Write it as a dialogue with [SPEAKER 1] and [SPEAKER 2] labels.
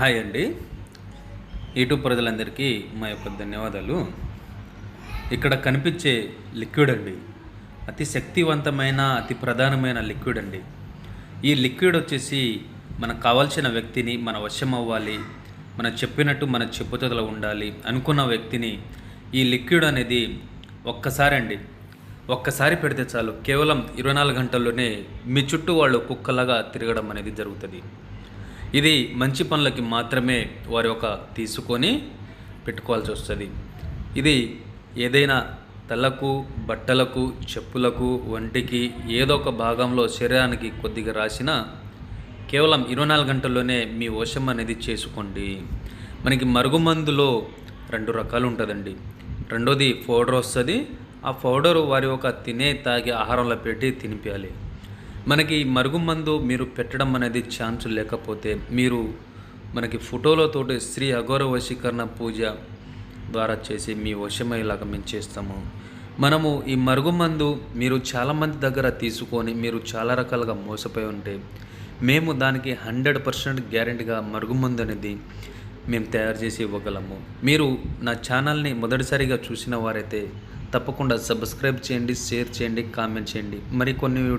[SPEAKER 1] Hi అండి. YouTube ప్రజలందరికీ మా యొక్క ధన్యవాదాలు. ఇక్కడ కనిపించే లిక్విడ్ అండి. అతి శక్తివంతమైన అతి ప్రధానమైన లిక్విడ్ అండి. ఈ లిక్విడ్ వచ్చేసి మనకు కావాల్సిన వ్యక్తిని మన వశం అవ్వాలి మనం చెప్పినట్టు మన చెప్పుతలో ఉండాలి అనుకున్న వ్యక్తిని ఈ లిక్విడ్ అనేది ఒక్కసారి అండి ఒక్కసారి పెడితే చాలు కేవలం ఇరవై నాలుగు గంటల్లోనే మీ చుట్టూ వాళ్ళు కుక్కలాగా తిరగడం అనేది జరుగుతుంది. ఇది మంచి పనులకి మాత్రమే వారి ఒక తీసుకొని పెట్టుకోవాల్సి వస్తుంది. ఇది ఏదైనా తలకు బట్టలకు చెప్పులకు వంటికి ఏదో ఒక భాగంలో శరీరానికి కొద్దిగా రాసినా కేవలం ఇరవై నాలుగు గంటల్లోనే మీ వశం అనేది చేసుకోండి. మనకి మరుగుమందులో రెండు రకాలు ఉంటుందండి. రెండోది పౌడర్ వస్తుంది. ఆ పౌడర్ వారి ఒక తినే తాగే ఆహారంలో పెట్టి తినిపించాలి మనకి మరుగుమందు మీరు పెట్టడం అనేది ఛాన్స్ లేకపోతే మీరు మనకి ఫోటోలతోటి శ్రీ అఘోర వశీకరణ పూజ ద్వారా చేసి మీ వశమయ్యేలాగా మేము చేస్తాము. మనము ఈ మరుగుమందు మీరు చాలామంది దగ్గర తీసుకొని మీరు చాలా రకాలుగా మోసపోయి ఉంటే మేము దానికి హండ్రెడ్ పర్సెంట్ గ్యారెంటీగా మరుగుమందు అనేది మేము తయారు చేసి ఇవ్వగలము. మీరు నా ఛానల్ని మొదటిసారిగా చూసిన వారైతే తప్పకుండా సబ్స్క్రైబ్ చేయండి షేర్ చేయండి కామెంట్ చేయండి. మరి కొన్ని వీడియో